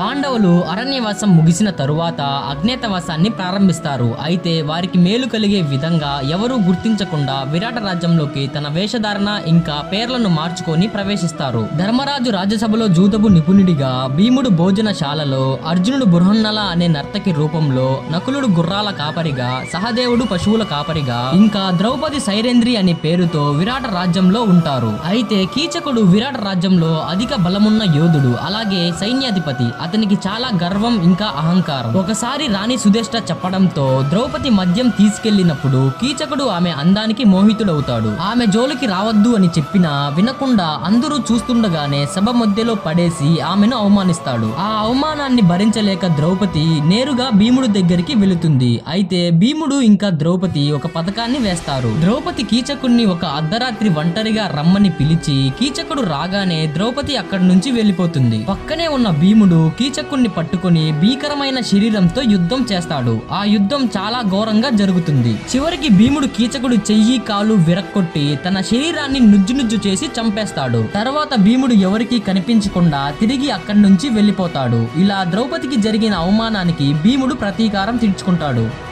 పాండవులు అరణ్యవాసం ముగిసిన తరువాత అజ్ఞాతవాసాన్ని ప్రారంభిస్తారు. అయితే వారికి మేలు కలిగే విధంగా ఎవరూ గుర్తించకుండా విరాట రాజ్యంలోకి తన వేషధారణ ఇంకా పేర్లను మార్చుకొని ప్రవేశిస్తారు. ధర్మరాజు రాజ్యసభలో జూదపు నిపుణుడిగా భీముడు భోజనశాలలో అర్జునుడు బృహన్నల అనే నర్తకి రూపంలో నకులుడు గుర్రాల కాపరిగా సహదేవుడు పశువుల కాపరిగా ఇంకా ద్రౌపది సైరేంద్రి అనే పేరుతో విరాట రాజ్యంలో ఉంటారు. అయితే కీచకుడు విరాట రాజ్యంలో అధిక బలమున్న యోధుడు అలాగే సైన్యాధిపతి అతనికి చాలా గర్వం ఇంకా అహంకారం. ఒకసారి రాణి సుధేష్ట చెప్పడంతో ద్రౌపది మద్యం తీసుకెళ్ళినప్పుడు కీచకుడు ఆమె అందానికి మోహితుడవుతాడు. ఆమె జోలికి రావద్దు అని చెప్పినా వినకుండా అందరూ చూస్తుండగానే సభ మధ్యలో పడేసి ఆమెను అవమానిస్తాడు. ఆ అవమానాన్ని భరించలేక ద్రౌపది నేరుగా భీముడు దగ్గరికి వెళుతుంది. అయితే భీముడు ఇంకా ద్రౌపది ఒక పథకాన్ని వేస్తారు. ద్రౌపది కీచకుడిని ఒక అర్ధరాత్రి ఒంటరిగా రమ్మని పిలిచి కీచకుడు రాగానే ద్రౌపది అక్కడి నుంచి వెళ్ళిపోతుంది. పక్కనే ఉన్న భీముడు కీచకుణ్ణి పట్టుకుని భీకరమైన శరీరంతో యుద్ధం చేస్తాడు. ఆ యుద్ధం చాలా ఘోరంగా జరుగుతుంది. చివరికి భీముడు కీచకుడు చెయ్యి కాలు విరక్కొట్టి తన శరీరాన్ని నుజ్జు నుజ్జు చేసి చంపేస్తాడు. తర్వాత భీముడు ఎవరికీ కనిపించకుండా తిరిగి అక్కడి నుంచి వెళ్ళిపోతాడు. ఇలా ద్రౌపదికి జరిగిన అవమానానికి భీముడు ప్రతీకారం తీర్చుకుంటాడు.